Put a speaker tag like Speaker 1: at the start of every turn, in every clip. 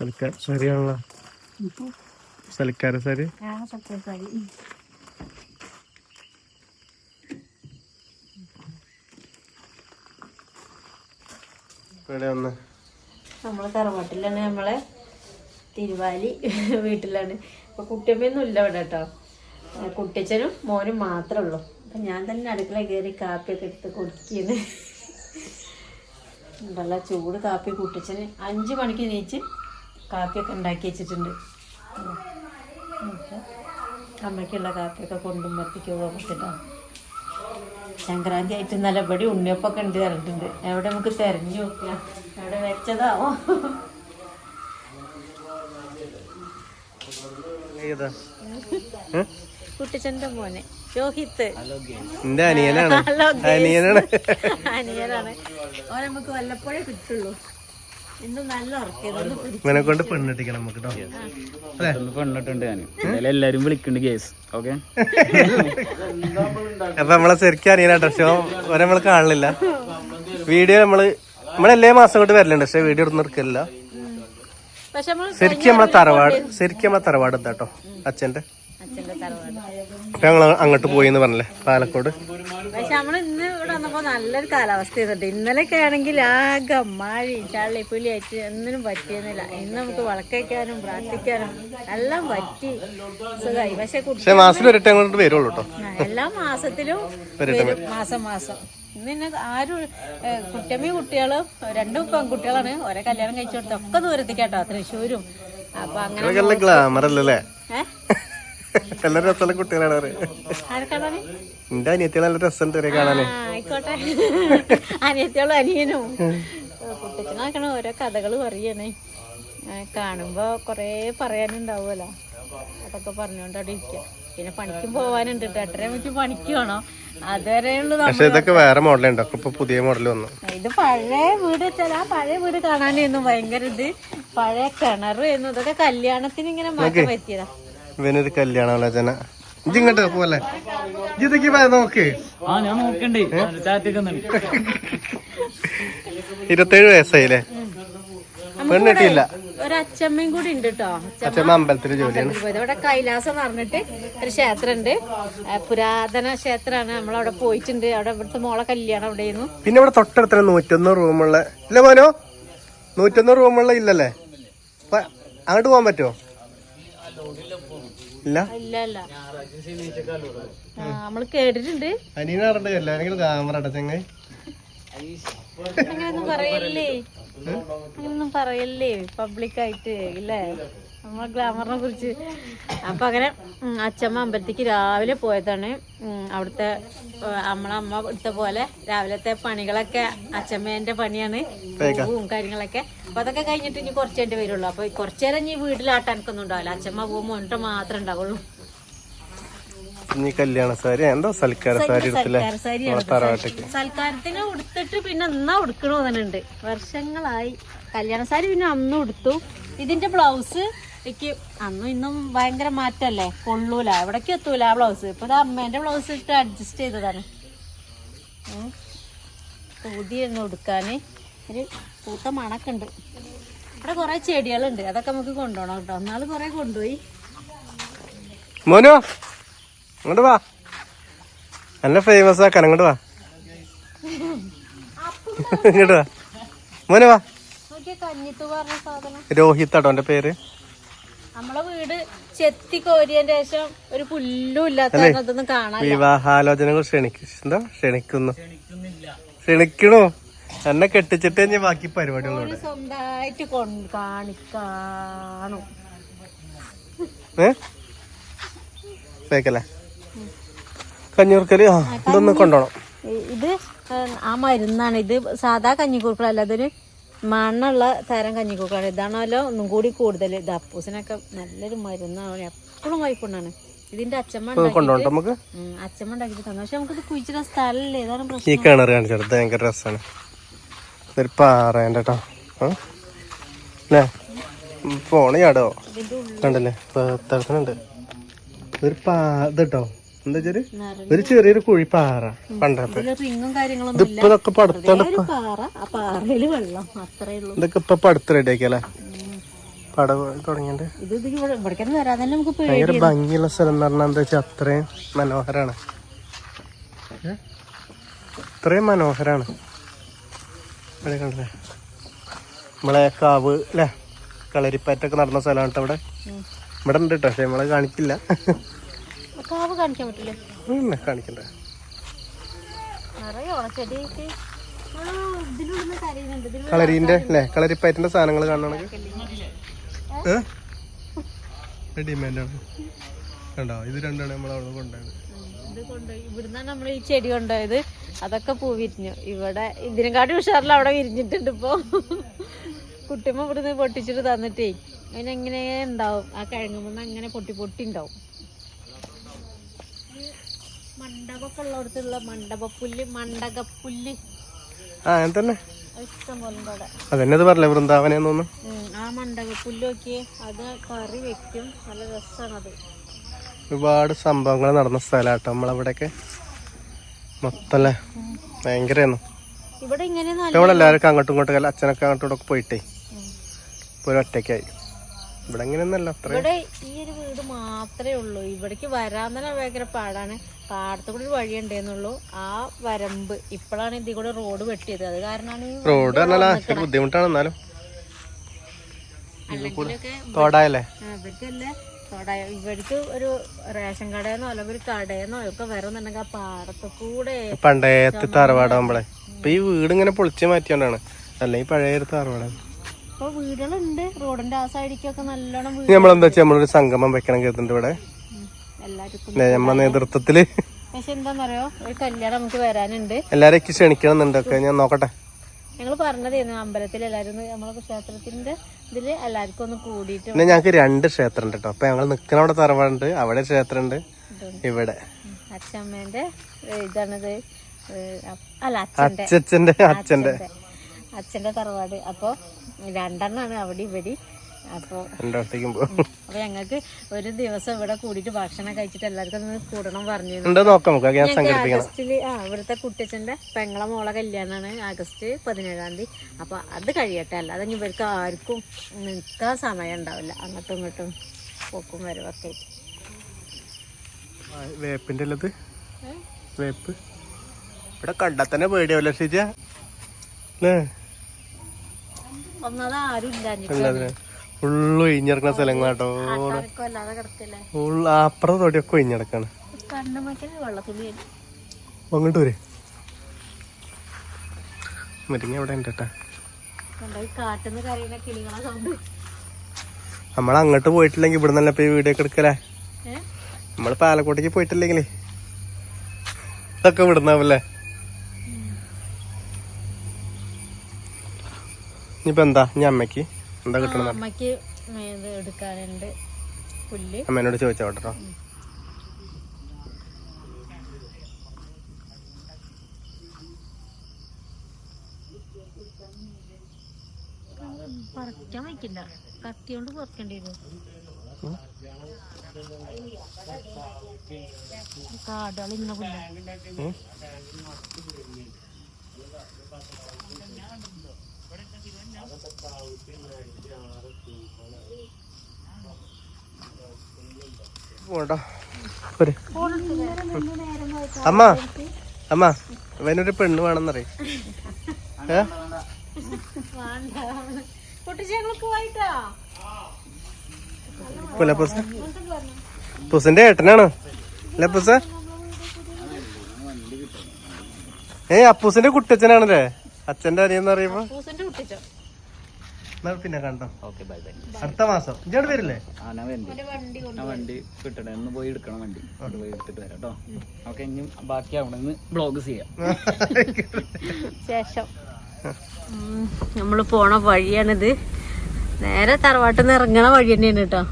Speaker 1: സൽക്കാര സാരിയാണല്ലോ. സൽക്കാര സാരി?
Speaker 2: നമ്മളെ തറവാട്ടിലാണ്. നമ്മളെ തിരുവാലി വീട്ടിലാണ്. ഇപ്പൊ കുട്ടിയമ്മയൊന്നും ഇല്ല ഇവിടെ കേട്ടോ. കുട്ടിച്ചനും മോനും മാത്രമേ ഉള്ളൂ. അപ്പൊ ഞാൻ തന്നെ അടുക്കള കയറി കാപ്പിയൊക്കെ എടുത്ത് കുടിക്കുന്നു ഉണ്ടല്ല ചൂട് കാപ്പി കുട്ടിച്ചന് അഞ്ച് മണിക്ക് നീച്ച് കാപ്പിയൊക്കെ ഉണ്ടാക്കി വെച്ചിട്ടുണ്ട്. അമ്മയ്ക്കുള്ള കാപ്പിയൊക്കെ കൊണ്ടും പോകാൻ പോകത്തിട്ടാണ് സംക്രാന്തി ആയിട്ട് നല്ല ഇവിടെ ഉണ്ണിയപ്പൊക്കെ ഉണ്ട് പറഞ്ഞിട്ടുണ്ട്. എവിടെ നമുക്ക് തെരഞ്ഞു നോക്കാം. എവിടെ വെച്ചതാവോ? കുട്ടിച്ചന്റെ മോനെ. രോഹിത്ത്.
Speaker 1: എന്റെ അനിയനാണ്.
Speaker 2: ഹലോ
Speaker 1: അനിയനാണ്.
Speaker 2: അനിയനാണ്. ഓൻ നമുക്ക് വല്ലപ്പോഴേ കിട്ടുള്ളൂ.
Speaker 1: ഇവനെ കൊണ്ട് പെണ്ണിട്ടിക്കണം നമുക്ക് കേട്ടോ
Speaker 3: പെണ്ണിട്ടുണ്ട് ഞാൻ എന്തായാലും എല്ലാരും വിളിക്കുന്നുണ്ട് കേസ് ഓക്കെ
Speaker 1: അപ്പൊ നമ്മളെ ശരിക്കും അറിയാനാട്ടോ പക്ഷെ ഓരെ നമ്മൾ കാണില്ല. വീഡിയോ നമ്മൾ നമ്മളെല്ലാ മാസം കൊണ്ട് വരലുണ്ട്. പക്ഷെ വീഡിയോ ഒന്നും നിർക്കില്ല
Speaker 2: പക്ഷെ നമ്മൾ
Speaker 1: ശരിക്കും നമ്മളെ തറവാട് ശരിക്കും നമ്മളെ തറവാട് എന്താ കേട്ടോ അച്ഛന്റെ ഞങ്ങൾ അങ്ങോട്ട് പോയി എന്ന് പറഞ്ഞല്ലേ? പാലക്കോട്?
Speaker 2: പക്ഷെ നമ്മൾ ഇന്ന് ഇവിടെ വന്നപ്പോ നല്ലൊരു കാലാവസ്ഥ ചെയ്തിട്ട് ഇന്നലെയൊക്കെ ആണെങ്കിൽ ആകെ മഴയും പുലി ആയിട്ട് ഒന്നിനും പറ്റിയെന്നില്ല ഇന്ന് നമുക്ക് വളക്കയ്ക്കാനും പ്രാർത്ഥിക്കാനും എല്ലാം പറ്റി. സുഖമായി. പക്ഷെ
Speaker 1: മാസത്തിൽ വരുള്ളൂ കേട്ടോ.
Speaker 2: എല്ലാ മാസത്തിലും മാസം മാസം. ഇന്ന് ആരും ഏ, കുട്ടികൾ കുട്ടികളും രണ്ടും പെൺകുട്ടികളാണ് ഒരേ കല്യാണം കഴിച്ചു കൊടുത്ത ഒക്കെ ദൂരത്തേക്കാട്ടോ തൃശ്ശൂരും. അപ്പൊ അങ്ങനെ
Speaker 1: ഗ്ലാമർ നല്ല കുട്ടികളാണ് എന്റെ അനിയത്തികൾ നല്ല രസമുണ്ട് ഇവരെ കാണാനേ.
Speaker 2: ആയിക്കോട്ടെ. അനിയത്തിയോളും അനിയനും. കുട്ടിക്കണക്കണ ഓരോ കഥകൾ പറയണേ. കാണുമ്പോ കൊറേ പറയാനുണ്ടാവുമല്ലോ. അതൊക്കെ പറഞ്ഞുകൊണ്ട് അവിടെ ഇരിക്കാം. പിന്നെ പണിക്കും പോവാനുണ്ട് എട്ടര വെച്ച് പണിക്ക് വേണോ അതുവരെയുള്ളൂ
Speaker 1: പക്ഷെ ഇതൊക്കെ വേറെ മോഡലുണ്ട്. ഇപ്പൊ പുതിയ മോഡൽ വന്നു.
Speaker 2: ഇത് പഴയ വീട് വെച്ചാൽ ആ പഴയ വീട് കാണാനായിരുന്നു. ഭയങ്കര ഇത്. പഴയ കിണറായിരുന്നു ഇതൊക്കെ കല്യാണത്തിന് ഇങ്ങനെ മാറ്റം പറ്റിയതാ.
Speaker 1: ഇവനൊരു കല്യാണാലോചന. ഇജ്ജ് ഇങ്ങോട്ട് പോലെ ഇതൊക്കെ പോയ നോക്ക്.
Speaker 3: ആ ഞാൻ നോക്കണ്ടേ.
Speaker 1: ഇരുപത്തേഴ് വയസ്സായില്ലേ? പെണ്ണിട്ടില്ല ഒരച്ഛമ്മയും
Speaker 2: ഒരു അച്ചമ്മയും കൂടി ഉണ്ട് കേട്ടോ
Speaker 1: അച്ഛമ്മ അമ്പലത്തിൽ ജോലിയാണ്
Speaker 2: ഇവിടെ കൈലാസം എന്ന് പറഞ്ഞിട്ട് ഒരു ക്ഷേത്രമുണ്ട് ആ, പുരാതന ക്ഷേത്രമാണ്. നമ്മളവിടെ പോയിട്ടുണ്ട്. അവിടെ ഇവിടുത്തെ മോളെ കല്യാണം അവിടെ
Speaker 1: പിന്നെ ഇവിടെ തൊട്ടടുത്ത നൂറ്റൊന്ന് റൂമുള്ള ഇല്ല മോനോ? നൂറ്റൊന്ന് റൂമുള്ള ഇല്ലല്ലേ? അങ്ങോട്ട് പോകാൻ പറ്റുമോ? ഇല്ല
Speaker 2: നമ്മൾ കേട്ടിട്ടുണ്ട്.
Speaker 1: അനിയനാറുണ്ട് എല്ലാരെങ്കിലും ക്യാമറ അടച്ചെങ്ങ
Speaker 2: അങ്ങനെയൊന്നും പറയല്ലേ? അങ്ങനെയൊന്നും പറയല്ലേ? പബ്ലിക്കായിട്ട് ഇല്ലേ? നമ്മളെ ഗ്ലാമറിനെ കുറിച്ച്. അപ്പൊ അങ്ങനെ അച്ഛമ്മ അച്ചമ്മ അമ്പലത്തേക്ക് രാവിലെ പോയതാണ്. അവിടുത്തെ നമ്മളെ അമ്മ എടുത്ത പോലെ രാവിലത്തെ പണികളൊക്കെ അച്ചമ്മേന്റെ പണിയാണ്. പൂവും കാര്യങ്ങളൊക്കെ. അപ്പൊ അതൊക്കെ കഴിഞ്ഞിട്ട് ഇനി കുറച്ച് കഴിഞ്ഞിട്ട് വരുള്ളൂ. അപ്പൊ കുറച്ചേരം ഇനി വീട്ടിലാട്ടാനൊന്നും ഉണ്ടാവില്ല. അച്ഛമ്മ പോകുമ്പോൾ ഒന്നിട്ട് മാത്രമേ ഉണ്ടാവുള്ളൂ.
Speaker 1: കല്യാണ സാരി എന്തോ സൽക്കാര സാരി
Speaker 2: സൽക്കാരത്തിന് ഉടുത്തിട്ട് പിന്നെ എന്നാ ഉടുക്കണോ തന്നെയുണ്ട് വർഷങ്ങളായി. കല്യാണ സാരി പിന്നെ അന്നും ഉടുത്തു. ഇതിന്റെ ബ്ലൗസ് എനിക്ക് അന്നും ഇന്നും ഭയങ്കര മാറ്റല്ലേ കൊള്ളൂല. എവിടേക്ക് എത്തൂല ആ ബ്ലൗസ്. ഇപ്പൊ ഇത് അമ്മേന്റെ ബ്ലൗസ് ഇട്ട് അഡ്ജസ്റ്റ് ചെയ്തതാണ്. പുതിയൊന്ന് ഉടുക്കാന്. ഒരു പൂത്ത മണക്കുണ്ട്. ഇവിടെ കുറെ ചെടികളുണ്ട്. അതൊക്കെ നമുക്ക് കൊണ്ടുപോകണം കേട്ടോ. എന്നാൽ കുറെ കൊണ്ടുപോയി.
Speaker 1: മോനോ ഇങ്ങോട്ട് വാ. നല്ല ഫേമസ് ആക്കാൻ അങ്ങോട്ട് വാ. ഇങ്ങോട്ട് വാ. മോനെ വാ.
Speaker 2: നോക്കിയ കഞ്ഞിത്ത് പറഞ്ഞ സാധനം.
Speaker 1: രോഹിത് ആട്ടോ എന്റെ പേര്.
Speaker 2: നമ്മളെ വീട് ചെത്തി കോരിയതിന്റെ ശേഷം ഒരു പുല്ലും ഇല്ലാത്ത
Speaker 1: വിവാഹാലോചനകൾ ക്ഷണിക്കും എന്താ? ക്ഷണിക്കുന്നു. ക്ഷണിക്കണോ എന്നെ കെട്ടിച്ചിട്ട് ഇനി ബാക്കി
Speaker 2: പരിപാടികളോട് സ്വന്തമായിട്ട് കാണിക്കാണു.
Speaker 1: ഏ? ഫേക്കല്ലേ കഞ്ഞൂർക്കൽ ആ ഇതൊന്ന് കൊണ്ടോണം.
Speaker 2: ഇത് ആ മരുന്നാണ്. ഇത് സാധാ കഞ്ഞിക്കൂർക്കളല്ല അതൊരു മണ്ണുള്ള തരം കഞ്ഞിക്കൂർക്കാണ് ഇതാണല്ലോ ഒന്നും കൂടി കൂടുതൽ ഇത് അപ്പൂസിനൊക്കെ നല്ലൊരു മരുന്നാണ്. എപ്പോഴും വായിക്കൊണ്ടാണ് ഇതിന്റെ അച്ഛമ്മ
Speaker 1: അച്ഛമ്മ
Speaker 2: ഉണ്ടാക്കി
Speaker 1: നമുക്ക്.
Speaker 2: ഉണ്ടാക്കിട്ട് തന്നെ. പക്ഷെ നമുക്കിത് കുഴിച്ചിടാൻ സ്ഥലമില്ല. ഇതാണ്
Speaker 1: ഈ
Speaker 2: പ്രശ്നം
Speaker 1: കിണർ ഭയങ്കര രസമാണ് ഇതൊരു പാറേന്റെ കേട്ടോ. അല്ലേ ഫോണ് ചാടോ? കണ്ടല്ലേ? തരത്തിനുണ്ട് ഒരു പാ ഇത് കേട്ടോ എന്താ
Speaker 2: വെച്ചാൽ
Speaker 1: ഒരു ചെറിയൊരു കുഴി പാറ പണ്ടത്തെ. ഇതിപ്പോ ഇതൊക്കെ പടുത്തോണ്ട് ഇതൊക്കെ ഇപ്പൊ പടുത്ത്
Speaker 2: റെഡി ആക്കിയല്ലേ? വരാതെ നമുക്ക്
Speaker 1: ഭയങ്കര
Speaker 2: പേടി
Speaker 1: ഭംഗിയുള്ള സ്ഥലം എന്ന് പറഞ്ഞാൽ എന്താ വെച്ചാൽ അത്രയും മനോഹരാണ്? അത്രയും മനോഹരാണ്. ഇവിടെ കണ്ടല്ലേ? നമ്മളെ കാവ് അല്ലേ? കളരിപ്പാറ്റൊക്കെ നടന്ന സ്ഥലമാണ് കേട്ടോ ഇവിടെ. ഇവിടെ ഉണ്ട് കേട്ടോ പക്ഷെ നമ്മളെ കാണിക്കില്ല.
Speaker 2: കാവ് കാണിക്കാൻ പറ്റില്ലേ?
Speaker 1: കാണിക്കണ്ട. കളരീന്റെ അല്ലേ? കളരിപ്പയറ്റിന്റെ സാധനങ്ങൾ കാണണമെങ്കിൽ ഡിമാൻഡ് ആണ് കണ്ടോ? ഇത് രണ്ടാണ് നമ്മൾ അവിടെ കൊണ്ടുപോയത്
Speaker 2: ഇത് കൊണ്ടുപോയി ഇവിടുന്നാണ് നമ്മൾ ഈ ചെടി കൊണ്ടുപോയത്. അതൊക്കെ പൂ വിരിഞ്ഞു. ഇവിടെ ഇതിനെക്കാട്ടി ഉഷാറിൽ അവിടെ വിരിഞ്ഞിട്ടുണ്ട് ഇപ്പോ. കുട്ടിമ്മ ഇവിടുന്ന് പൊട്ടിച്ചിട്ട് തന്നിട്ടേ അതിനെങ്ങനെ ഉണ്ടാവും? ആ കിഴങ്ങുമ്പോൾ അങ്ങനെ പൊട്ടി പൊട്ടി ഉണ്ടാവും. മണ്ഡപമൊക്കെ ഉള്ളടത്തുള്ള മണ്ഡപപ്പുല്ല് മണ്ഡകപ്പുല്ല്.
Speaker 1: തന്നെ.
Speaker 2: അത് ഇഷ്ടം പോലെ ഉണ്ട് അവിടെ.
Speaker 1: അതന്നെ അത് പറഞ്ഞേ വൃന്ദാവനെന്ന് തോന്നുന്നു.
Speaker 2: ഉം, ആ മണ്ഡപപ്പുല്ല് നോക്കിയേ അത് കറി വെക്കും. നല്ല രസമാണത്.
Speaker 1: ഒരുപാട് സംഭവങ്ങൾ നടന്ന സ്ഥലമാട്ടോ നമ്മളവിടെയൊക്കെ. മൊത്തല്ലേ? ഭയങ്കരമായിരുന്നു
Speaker 2: ഇവിടെ നല്ല
Speaker 1: നമ്മളെല്ലാവർക്കും അങ്ങോട്ടും ഇങ്ങോട്ടും അല്ല? അച്ഛനൊക്കെ അങ്ങോട്ടും ഇങ്ങോട്ടും പോയിട്ടേ. ഇപ്പോൾ ഒറ്റയ്ക്കായി. ഇവിടെ അങ്ങനെയൊന്നല്ല അത്ര.
Speaker 2: ഇവിടെ ഈ ഒരു വീട് മാത്രമേ ഉള്ളൂ. ഇവിടേക്ക് വരാൻ തന്നെ ഭയങ്കര പാടാണ്. പാടത്ത് കൂടി ഒരു വഴി ഉണ്ടെന്നുള്ളൂ. ആ വരമ്പ് ഇപ്പോഴാണ് ഇതി കൂടെ റോഡ് വെട്ടിയത്. അത് കാരണമാണ്
Speaker 1: റോഡ് പറഞ്ഞാൽ ബുദ്ധിമുട്ടാണ് എന്നാലും. തോടായല്ലേ?
Speaker 2: ഇവർക്കല്ല തോടാ ഇവർക്ക് ഒരു റേഷൻ കടയെന്നോ അല്ലെങ്കിൽ ഒരു കടയെന്നോ ഒക്കെ വരുന്നുണ്ടെങ്കിൽ ആ പാടത്ത് കൂടെ
Speaker 1: പണ്ടേത്തെ തറവാടാകുമ്പോളെ ഇപ്പൊ ഈ വീട് ഇങ്ങനെ പൊളിച്ച് മാറ്റിയോണ്ടാണ്. അല്ലെങ്കിൽ പഴയ തറവാടാണ്
Speaker 2: ഇപ്പൊ വീടുകളുണ്ട്. റോഡിന്റെ ആ സൈഡിക്കൊക്കെ നല്ലോണം വീട്
Speaker 1: ഇനി നമ്മളെന്താ വെച്ചാൽ നമ്മളൊരു സംഗമം വെക്കണം കേട്ടിട്ടുണ്ട് ഇവിടെ.
Speaker 2: എല്ലാവർക്കും
Speaker 1: നമ്മളെ നേതൃത്വത്തിൽ.
Speaker 2: പക്ഷെ എന്താന്നറിയോ? ഒരു കല്യാണം നമുക്ക് വരാനുണ്ട്.
Speaker 1: ക്ഷണിക്കണം എന്നുണ്ടൊക്കെ ഞാൻ നോക്കട്ടെ.
Speaker 2: ഞങ്ങൾ പറഞ്ഞതായിരുന്നു അമ്പലത്തിൽ എല്ലാവരും നമ്മളെ ക്ഷേത്രത്തിന്റെ ഇതിൽ എല്ലാവർക്കും ഒന്ന് കൂടിയിട്ട്
Speaker 1: പിന്നെ ഞങ്ങൾക്ക് രണ്ട് ക്ഷേത്രം ഉണ്ട് കേട്ടോ അപ്പൊ ഞങ്ങൾ നിൽക്കുന്ന അവിടെ തറവാടുണ്ട് അവിടെ ക്ഷേത്രം ഉണ്ട്
Speaker 2: ഇവിടെ. അച്ഛമ്മേന്റെ അ- അല്ല അച്ഛന്റെ.
Speaker 1: അച്ഛന്റെ. അച്ഛന്റെ
Speaker 2: തറവാട്. അപ്പൊ രണ്ടെണ്ണാണ് അവിടെ ഇവിടെ. അപ്പൊ
Speaker 1: രണ്ടിടത്തേക്കും പോകും
Speaker 2: അപ്പൊ ഞങ്ങൾക്ക് ഒരു ദിവസം ഇവിടെ കൂടിയിട്ട് ഭക്ഷണം കഴിച്ചിട്ട് എല്ലാവർക്കും ഒന്ന് കൂടണം പറഞ്ഞു ആഗസ്റ്റിൽ ആ ഇവിടുത്തെ കുട്ടിച്ചന്റെ പെങ്ങളെ മോളെ കല്യാണമാണ് ആഗസ്റ്റ് പതിനേഴാം തീയതി. അപ്പൊ അത് കഴിയട്ടെ അല്ലാതെ ഇനി ഇവർക്ക് ആർക്കും നിൽക്കാൻ സമയം ഉണ്ടാവില്ല. അങ്ങോട്ടും ഇങ്ങോട്ടും പോക്കും വരവൊക്കെ ആയിട്ട്.
Speaker 1: ആ, വേപ്പിന്റെ ഉള്ളത് വേപ്പ്? ഇവിടെ കണ്ടാൽ തന്നെ പേടിയാവില്ല ഷിജ? അല്ലേ
Speaker 2: ആരും
Speaker 1: ഉള്ളത് ഫുള്ള് ഒഴിഞ്ഞിടക്കണ സ്ഥലങ്ങളാട്ടോ.
Speaker 2: കേട്ടോ
Speaker 1: ഫുള്ള് അപ്പുറം തൊടിയൊക്കെ ഒഴിഞ്ഞിടക്കാണ് അങ്ങോട്ട് വരെ. മുരിങ്ങ എവിടെ ഉണ്ട് കേട്ടാ. നമ്മൾ അങ്ങോട്ട് പോയിട്ടില്ലെങ്കിൽ ഇവിടെ നല്ല ഈ വീഡിയോ ഒക്കെ എടുക്കലേ?
Speaker 2: നമ്മൾ
Speaker 1: നമ്മൾ പാലക്കോട്ടേക്ക് പോയിട്ടില്ലെങ്കിലേ. ഇതൊക്കെ വിടുന്നാവല്ലേ ഇനിയിപ്പോ എന്താ? ഇനി അമ്മയ്ക്ക്? എന്താ കിട്ടണം
Speaker 2: അമ്മയ്ക്ക് എടുക്കാനുണ്ട് പുല്ല്.
Speaker 1: അമ്മേനോട് ചോദിച്ചാ കേട്ടോ.
Speaker 2: പറിക്കാൻ വയ്ക്കില്ല കത്തി കൊണ്ട് പറിക്കേണ്ടി വരും. കാടുകൾ ഇങ്ങനെ പുല്ല
Speaker 1: പോരെ. അമ്മ അമ്മ ഇവനൊരു പെണ്ണ് വേണമെന്നറിയ? പുസിന്റെ ഏട്ടനാണ്. അല്ലേ പുസ ഏ അപ്പൂസിന്റെ കുട്ടച്ഛനാണല്ലേ അച്ഛന്റെ അനിയെന്ന് പറയുമ്പോ? പിന്നെ കണ്ടോ?
Speaker 3: Okay bye bye.
Speaker 1: അടുത്ത മാസം. ഇഞ്ചോട് വരില്ലേ?
Speaker 3: ആ ഞാൻ വണ്ടി.
Speaker 2: വണ്ടി
Speaker 3: ആ വണ്ടി കിട്ടണേ. ഒന്ന് പോയി എടുക്കണം വണ്ടി. അവിടെ പോയി എടുത്തിട്ട് വരാം കേട്ടോ. ഓക്കെ ഇനി ബാക്കി അവിടെ നിന്ന് ബ്ലോഗ് ചെയ്യാം.
Speaker 2: ശേഷം. നമ്മൾ പോണ വഴിയാണിത്. നേരെ തറവാട്ടിൽ നിന്ന് ഇറങ്ങണ വഴി തന്നെയാണ് കേട്ടോ.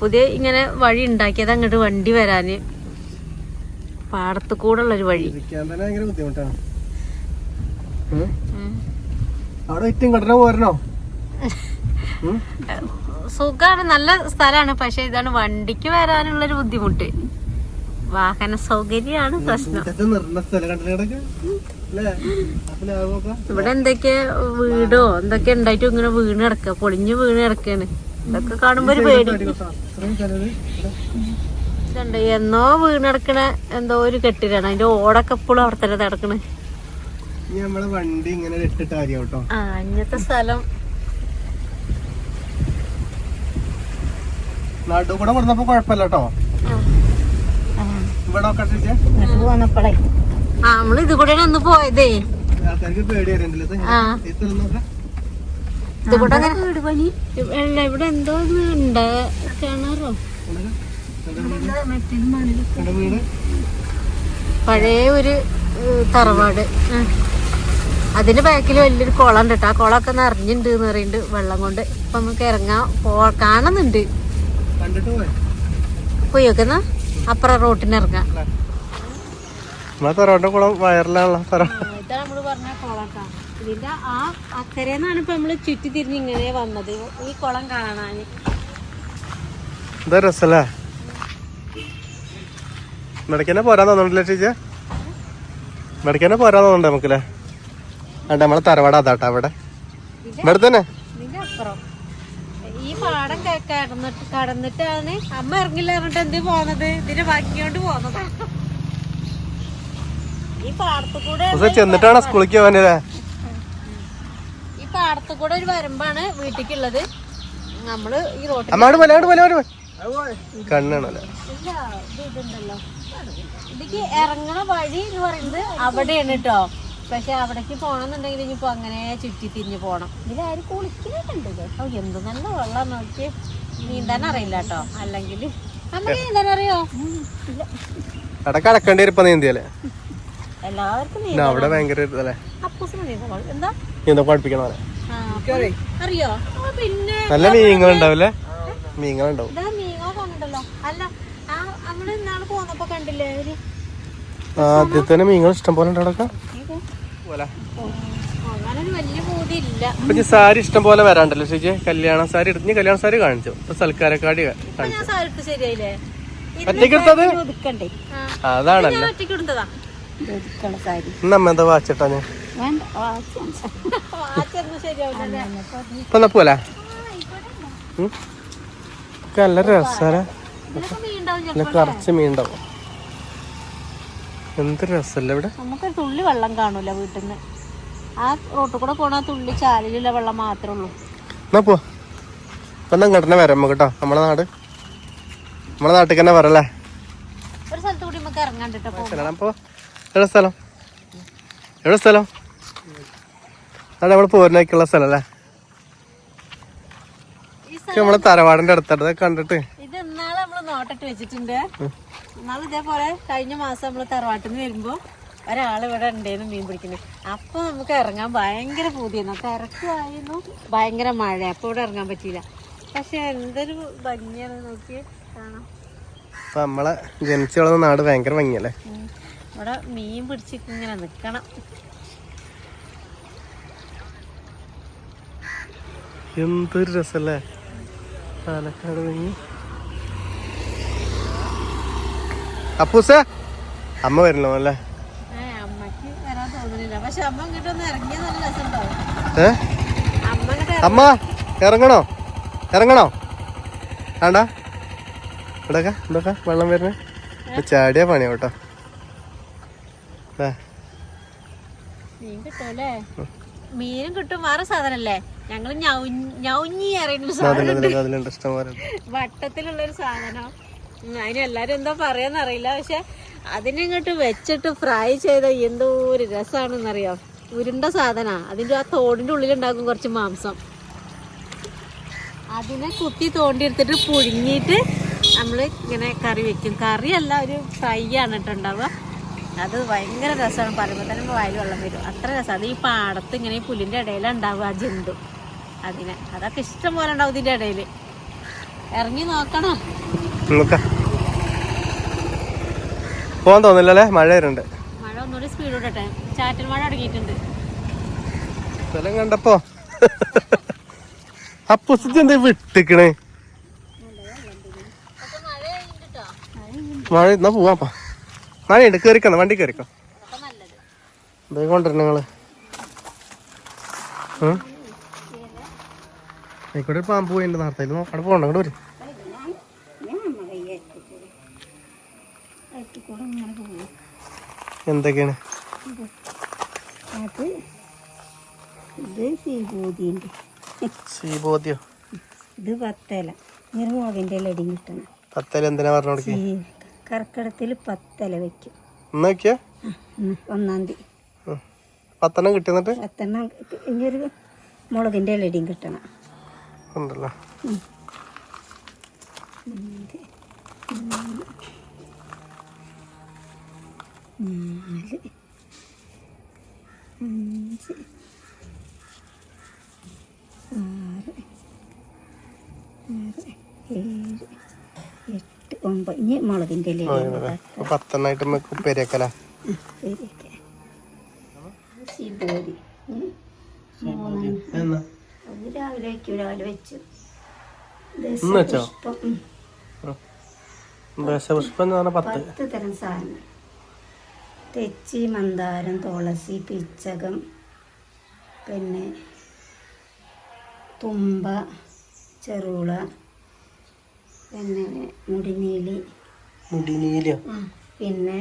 Speaker 2: പുതിയ ഇങ്ങനെ വഴി ഉണ്ടാക്കിയത് അങ്ങോട്ട് വണ്ടി വരാന്. പാടത്ത് കൂടെ ഉള്ളൊരു വഴി
Speaker 1: ബുദ്ധിമുട്ടാണ്. അവിടെ ഏറ്റവും കടന പോരണോ
Speaker 2: സുഖാണ് നല്ല സ്ഥലമാണ് പക്ഷെ ഇതാണ് വണ്ടിക്ക് വരാനുള്ള ഒരു ബുദ്ധിമുട്ട്. വാഹന സൗകര്യമാണ് പ്രശ്നം. ഇവിടെ എന്തൊക്കെ വീടോ എന്തൊക്കെ ഉണ്ടായിട്ടും ഇങ്ങനെ വീണ് കിടക്ക പൊളിഞ്ഞു വീണ് കിടക്കാണ്. ഇതൊക്കെ കാണുമ്പോ ഒരു പേടി. എന്നോ വീണ് കിടക്കണ എന്തോ ഒരു കെട്ടിലാണ് അതിന്റെ ഓടൊക്കെ എപ്പോഴും അവിടെ തന്നെ കിടക്കണ്
Speaker 1: ഇനി നമ്മളെ വണ്ടി ഇങ്ങനെ ഇട്ടിട്ട് കാര്യം കേട്ടോ.
Speaker 2: ആ അഞ്ഞത്തെ സ്ഥലം.
Speaker 1: നടു കൂടെ കൊടുന്നപ്പോ കുഴപ്പമില്ല കേട്ടോ. ഇവിടെ
Speaker 2: നമ്മൾ ഇത് കൂടെ അന്ന് പോയതേ.
Speaker 1: ആൾക്കാർക്ക് പേടി അറിയണ്ടല്ലോ ഇത്
Speaker 2: കൂടെ ഇവിടെ എന്തോ ഒന്ന് ഉണ്ട്. കിണറോ? പഴയ ഒരു തറവാട്. ആ. അതിന്റെ ബാക്കിൽ വലിയൊരു കുളം ഉണ്ട് കേട്ടോ ആ കുളമൊക്കെ നിറഞ്ഞിട്ടുണ്ട് എന്ന് പറയുന്നുണ്ട് വെള്ളം കൊണ്ട്. ഇപ്പൊ നമുക്ക് ഇറങ്ങാൻ പോ കാണുന്നുണ്ട്.
Speaker 1: പോയി
Speaker 2: അപ്പുറം റോട്ടിന് ഇറങ്ങാം.
Speaker 1: നമ്മളെ കുളം വയറിലാണല്ലോ തറ
Speaker 2: ഇതാ നമ്മൾ പറഞ്ഞ ഇതിന്റെ ആ അക്കരന്നാണ് ഇപ്പൊ നമ്മൾ ചുറ്റി തിരിഞ്ഞ് ഇങ്ങനെ വന്നത്. ഈ കുളം കാണാന്.
Speaker 1: എന്താ രസല്ലേ? മെടക്കന്നെ പോരാൻ തോന്നുന്നില്ല ചേച്ചി മെടക്കന്നെ പോരാൻ തോന്നുന്നുണ്ട് നമുക്കല്ലേ? അണ്ട നമ്മളെ തറവാട് അതാട്ടാ അവിടെ. ഇവിടെ തന്നെ?
Speaker 2: ഈ പാടം കടന്നിട്ട് കടന്നിട്ടാണ് അമ്മ ഇറങ്ങില്ല പറഞ്ഞിട്ട് എന്ത് പോന്നത്? ഇതിന്റെ ബാക്കിയോണ്ട് പോന്നതാ. ഈ പാടത്തു കൂടെ
Speaker 1: ചെന്നിട്ടാണ് സ്കൂളിലേക്ക് പോകാനല്ലേ
Speaker 2: ഈ പാടത്തു കൂടെ ഒരു വരമ്പാണ് വീട്ടിക്കുള്ളത്. നമ്മൾ ഈ റോട്ടിൽ
Speaker 1: അമ്മ പോലെ അങ്ങോട്ട് പോലെ അങ്ങോട്ട് കണ്ണാണല്ലേ?
Speaker 2: ഇതിക്ക് ഇറങ്ങണ വഴി എന്ന് പറയുന്നത് അവിടെയാണ് കേട്ടോ പക്ഷെ അവിടേക്ക് പോകണമെന്നുണ്ടെങ്കിൽ ഇനിയിപ്പോ അങ്ങനെ ചുറ്റി തിരിഞ്ഞ് പോണം. ഇതിലാരും കുളിക്കുന്നുണ്ട് കേട്ടോ എന്ത് നല്ല വെള്ളം നോക്കി നീന്താൻ അറിയില്ല കേട്ടോ അല്ലെങ്കിൽ നമുക്ക് നീന്താൻ അറിയോ?
Speaker 1: ഇപ്പൊ നീന്തിയല്ലേ
Speaker 2: എല്ലാവർക്കും
Speaker 1: അവിടെ ഭയങ്കര.
Speaker 2: എന്താ?
Speaker 1: പഠിപ്പിക്കണ
Speaker 2: അറിയോ? പിന്നെ
Speaker 1: നല്ല മീങ്ങളുണ്ടാവില്ലേ മീങ്ങളുണ്ടാവും
Speaker 2: അല്ല നമ്മൾ ഇന്നാൾ പോന്നപ്പോ കണ്ടില്ലേ
Speaker 1: ആദ്യത്തെ മീങ്ങൾ ഇഷ്ടം പോലെ ഉണ്ട് സാരി ഇഷ്ടം പോലെ വരാണ്ടല്ലോ ചേച്ചി. കല്യാണ സാരി എടുത്ത് കല്യാണ സാരി കാണിച്ചു. ഇപ്പൊ സൽക്കാരക്കാടി
Speaker 2: ഒറ്റക്കെടുത്തത്
Speaker 1: അതാണല്ലോ. നമ്മ എന്താ വാച്ചിട്ടാ ഞാൻ? ഇപ്പൊ പോലെ നല്ല രസാല കറച്ച് മീൻ ഉണ്ടാവും. എന്ത് രസല്ലേ ഇവിടെ?
Speaker 2: നമുക്കൊരു തുള്ളി വെള്ളം കാണൂല വീട്ടിൽ നിന്ന് ആ റോട്ടിൽ കൂടെ പോണ തുള്ളി ചാലിലുള്ള വെള്ളം മാത്രമേ ഉള്ളൂ.
Speaker 1: എന്നാ പോ. എന്നാ ഇങ്ങോട്ട് തന്നെ വരാം കേട്ടോ നമ്മളെ നാട്. നമ്മളെ നാട്ടിൽ തന്നെ വരല്ലേ
Speaker 2: ഒരു സ്ഥലത്ത് കൂടി നമുക്ക്
Speaker 1: ഇറങ്ങാണ്ട് എവിടെ സ്ഥലം? എവിടെ സ്ഥലം? അതാണ് നമ്മൾ പോരിനേക്കുള്ള സ്ഥലം അല്ലേ? നമ്മളെ തറവാടിന്റെ അടുത്തടുത്ത് കണ്ടിട്ട്.
Speaker 2: ഇത് ഇന്നാളെ നമ്മൾ നോട്ടിട്ട് വെച്ചിട്ടുണ്ട്. ഇന്നാൾ ഇതേപോലെ കഴിഞ്ഞ മാസം നമ്മൾ തറവാട്ടിൽ നിന്ന് വരുമ്പോൾ ഒരാളിവിടെ ഇവിടെ ഉണ്ടേന്ന് മീൻ പിടിക്കുന്നത് അപ്പോൾ നമുക്ക് ഇറങ്ങാൻ ഭയങ്കര പൂതിയായിരുന്നു. തിരക്കായിരുന്നു. ഭയങ്കര മഴ അപ്പോൾ ഇവിടെ ഇറങ്ങാൻ പറ്റിയില്ല. പക്ഷെ എന്തൊരു ഭംഗിയാണ് നോക്കി കാണാം.
Speaker 1: അപ്പൊ നമ്മളെ ജനിച്ചു വളർന്ന നാട് ഭയങ്കര ഭംഗിയല്ലേ.
Speaker 2: ഇവിടെ മീൻ പിടിച്ചിട്ട് ഇങ്ങനെ നിൽക്കണം
Speaker 1: എന്തൊരു രസല്ലേ? പാലക്കാട് ഭംഗി. അപ്പൂസേ അമ്മ വരണോ അല്ലേ?
Speaker 2: അമ്മ
Speaker 1: ഇറങ്ങണോ? ഇറങ്ങണോ? ആണ്ടാ. ഇടക്ക ഇടക്ക വെള്ളം വരുന്നേ. ചാടിയ പണിയാ കേട്ടോ.
Speaker 2: മീനും കിട്ടും വേറെ സാധനല്ലേ? ഞങ്ങൾ ഞൗഞ്ഞി അറിയുന്ന. വട്ടത്തിലുള്ള ഒരു സാധനം. അതിന് എല്ലാരും എന്താ പറയാന്നറിയില്ല പക്ഷെ അതിനങ്ങോട്ട് വെച്ചിട്ട് ഫ്രൈ ചെയ്ത എന്തോ ഒരു രസമാണെന്നറിയോ ഉരുണ്ട സാധന. അതിന്റെ ആ തോടിന്റെ ഉള്ളിലുണ്ടാകും കുറച്ച് മാംസം. അതിനെ കുത്തി തോണ്ടി എടുത്തിട്ട് പുഴുങ്ങിയിട്ട് നമ്മൾ ഇങ്ങനെ കറി വെക്കും. കറിയല്ല ഒരു ഫ്രൈ ആണ് കേട്ടോ അത് ഭയങ്കര രസമാണ് പറയുമ്പോൾ തന്നെ വായിൽ വെള്ളം വരും. അത്ര രസം. അത് ഈ പാടത്ത് ഇങ്ങനെ പുല്ലിന്റെ ഇടയിലുണ്ടാവുക ആ ജന്തു. അതിനെ. അതൊക്കെ ഇഷ്ടം പോലെ ഉണ്ടാവും ഇതിന്റെ ഇടയിൽ ഇറങ്ങി നോക്കണം.
Speaker 1: നോക്കാം പോകാൻ തോന്നില്ലല്ലേ? മഴ വരുന്നുണ്ട്.
Speaker 2: മഴ ഒന്നുകൂടി സ്പീഡ് വിടട്ടെ ചാറ്റൽ മഴ അടങ്ങിയിട്ടുണ്ട്.
Speaker 1: സ്ഥലം കണ്ടപ്പോ. അപ്പുസിച്ച് എന്താ വിട്ടിക്കണേ?
Speaker 2: മഴ
Speaker 1: എന്നാ പോവാപ്പാ മഴയുണ്ട്. കയറിക്കണം വണ്ടി കയറിക്കോ കൊണ്ടിരുന്നു നിങ്ങൾ. ഉം? ആയിക്കോട്ടെ ഒരു പാമ്പ് പോയിട്ടുണ്ട് നേരത്തെ നോക്കാണ്ട് പോകണ്ട അങ്ങോട്ട് വരും. എന്തൊക്കെയാണ്?
Speaker 4: അത് ഇത് സീബൂതിയുണ്ട്
Speaker 1: ശ്രീബോധ്യോ
Speaker 4: ഇത് പത്തല നിർമോവിന്റെ ലടി കിട്ടണം.
Speaker 1: പത്തല എന്തിനാ പറഞ്ഞു
Speaker 4: കർക്കിടത്തിൽ പത്തല വെക്കും. ഒന്നാം തീയതി.
Speaker 1: പത്തെണ്ണം കിട്ടുന്നുണ്ട് പത്തെണ്ണം
Speaker 4: പത്തെണ്ണം ഇനിയൊരു മുളകിന്റെ ലടിയും കിട്ടണം.
Speaker 1: ഉണ്ടല്ലോ.
Speaker 4: നാല് അഞ്ച് ആറ് ആറ് ഏഴ് എട്ട് ഒമ്പത് ഇനി
Speaker 1: മുളകിന്റെ പത്തെണ്ണായിട്ട് നമുക്ക് പെരേക്കല
Speaker 4: പെരേക്ക ശിബോരി മൂന്ന്
Speaker 1: എന്നാ?
Speaker 4: അത് രാവിലെ വയ്ക്കും രാവിലെ വെച്ചു.
Speaker 1: പത്ത്
Speaker 4: പത്ത്. തരം സാധനം. തെച്ചി മന്ദാരം തുളസി പിച്ചകം പിന്നെ തുമ്പ ചെറുള പിന്നെ മുടിനീലി. മുടിനീലി. പിന്നെ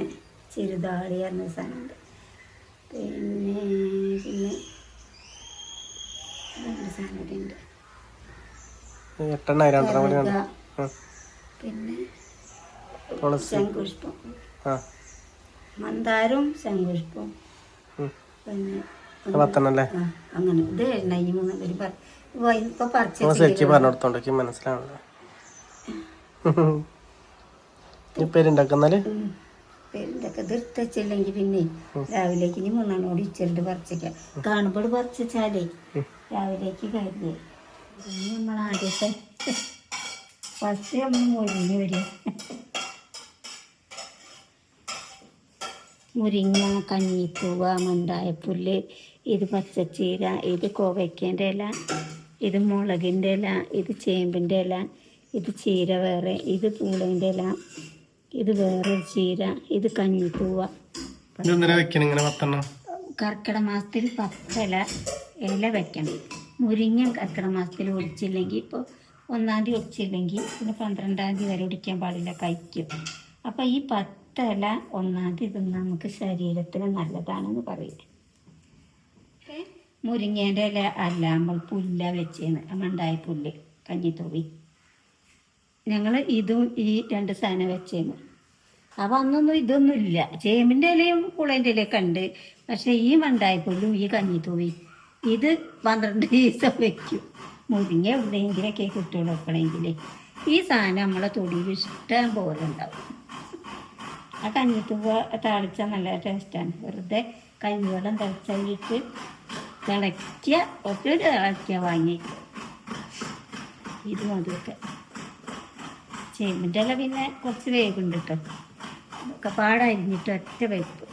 Speaker 4: ചിരുതാളി എന്ന സാധനമുണ്ട്. പിന്നെ പിന്നെ രണ്ട് സാധനം കൂടി ഉണ്ട്
Speaker 1: എട്ടെണ്ണ രണ്ടെണ്ണം കൂടി
Speaker 4: കറുക,
Speaker 1: ഉണ്ട്
Speaker 4: പിന്നെ ശംഖുഷ്പം മന്ദാരവും ശംഖുഷ്പവും പിന്നെ അങ്ങനെ. ഇത് എണ്ണ ഈ മൂന്ന് പേര് ഇപ്പൊ പറിച്ച
Speaker 1: മനസ്സിലാവണല്ലോ
Speaker 4: പേരുണ്ടാക്കുന്നാൽ പിന്നെ രാവിലേക്ക് ഇനി മൂന്നാണ് കൂടി ഇച്ചിട്ട് പറിച്ചേക്കാം. കാണുമ്പോൾ പറിച്ചാലേ രാവിലേക്ക് കരുതി. ഇനി നമ്മൾ ആദ്യത്തെ ഫസ്റ്റ് നമ്മൾ മുരിങ്ങ വരിക മുരിങ്ങ കഞ്ഞിത്തൂവ മണ്ടായപ്പുല്ല് ഇത് പച്ചച്ചീര ഇത് കോവയ്ക്കേന്റെ ഇല ഇത് മുളകിന്റെ ഇല ഇത് ചേമ്പിന്റെ ഇല ഇത് ചീര വേറെ ഇത് പൂളേന്റെ ഇല ഇത് വേറൊരു ചീര ഇത് കഞ്ഞിത്തൂവ
Speaker 1: ഇങ്ങനെ പത്തെണ്ണം.
Speaker 4: കർക്കിടക മാസത്തിൽ പച്ചില ഇല വെക്കണം. മുരിങ്ങ കർക്കിടക മാസത്തിൽ ഒടിച്ചില്ലെങ്കിൽ ഇപ്പോൾ ഒന്നാം തീയതി ഒടിച്ചില്ലെങ്കിൽ പിന്നെ പന്ത്രണ്ടാം തീയതി വരെ ഒടിക്കാൻ പാടില്ല കഴിക്കും. അപ്പോൾ ഈ പത്തല ഒന്നാം തീയതി തിന്നാൽ നമുക്ക് ശരീരത്തിന് നല്ലതാണെന്ന് പറയും? മുരിങ്ങേന്റെ ഇല അല്ല നമ്മൾ പുല്ല വെച്ചേന്ന്. മണ്ടായ പുല്ല് കഞ്ഞിത്തൊവി. ഞങ്ങൾ ഇതും ഈ രണ്ട് സാധനം വെച്ചേന്ന്. അപ്പം അന്നൊന്നും ഇതൊന്നും ഇല്ല ചേമ്പിന്റെ ഇലയും പുളേന്റെ ഇലയൊക്കെ ഉണ്ട്. പക്ഷെ ഈ മണ്ടായപ്പോലും ഈ കഞ്ഞിത്തൂവി ഇത് പന്ത്രണ്ട് ദിവസം വെക്കും. മുരിങ്ങ എവിടെയെങ്കിലൊക്കെ കിട്ടുള്ളൂ വെക്കണമെങ്കിൽ ഈ സാധനം നമ്മളെ തൊടിയിൽ ഇഷ്ടം പോലെ ഉണ്ടാവും. ആ കഞ്ഞിത്തൂവ തളിച്ച നല്ല ടേസ്റ്റാണ്. വെറുതെ കഞ്ഞിവെള്ളം തിളച്ചിട്ട് തിളക്കിയ ഒറ്റ തിളക്കിയ വാങ്ങി ഇത് മതിയൊക്കെ. ചേമ്പിന്റെ ഇല പിന്നെ കുറച്ച് വേഗം ഉണ്ട് കേട്ടോ. ഒക്കെ പാടരിഞ്ഞിട്ട് ഒറ്റ വെപ്പ്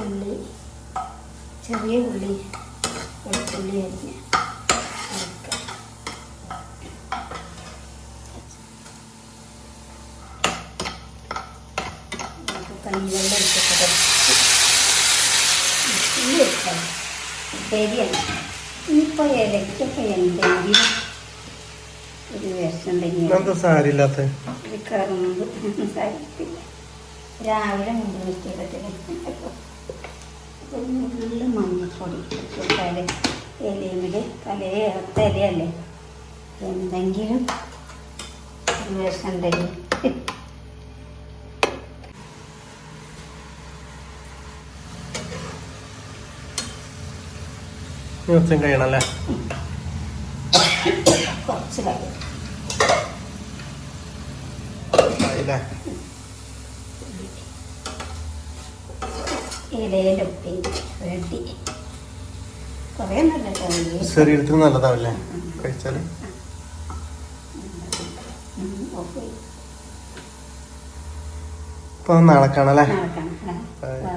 Speaker 4: ഉള്ളി. ചെറിയ ഉള്ളി. വെളുത്തുള്ളി അരിഞ്ഞ് വെക്കുക. നമുക്ക് കഞ്ഞിവെള്ളം എടുത്തിട്ട് കുറച്ച് ഉള്ളി വെക്കാം ശരിയാണ് ഇനിയിപ്പോൾ ഇലയ്ക്കൊക്കെ എന്തെങ്കിലും
Speaker 1: എന്താ സാരില്ലാത്ത?
Speaker 4: രാവിലെ മുമ്പ് മഞ്ഞപ്പൊടി ഇട്ടാൽ ഇലയിൽ തലേ ഇലയല്ലേ എന്തെങ്കിലും ഒരു വിഷം ഉണ്ടെങ്കിൽ
Speaker 1: ദിവസം കഴിയണല്ലേ
Speaker 4: കുറച്ച് കഴിയും കേട്ടോ
Speaker 1: ശരീരത്തിന് നല്ലതാവില്ലേ?
Speaker 4: കഴിച്ചാൽ?
Speaker 1: അപ്പൊ നാളെ Bye.
Speaker 4: ബൈ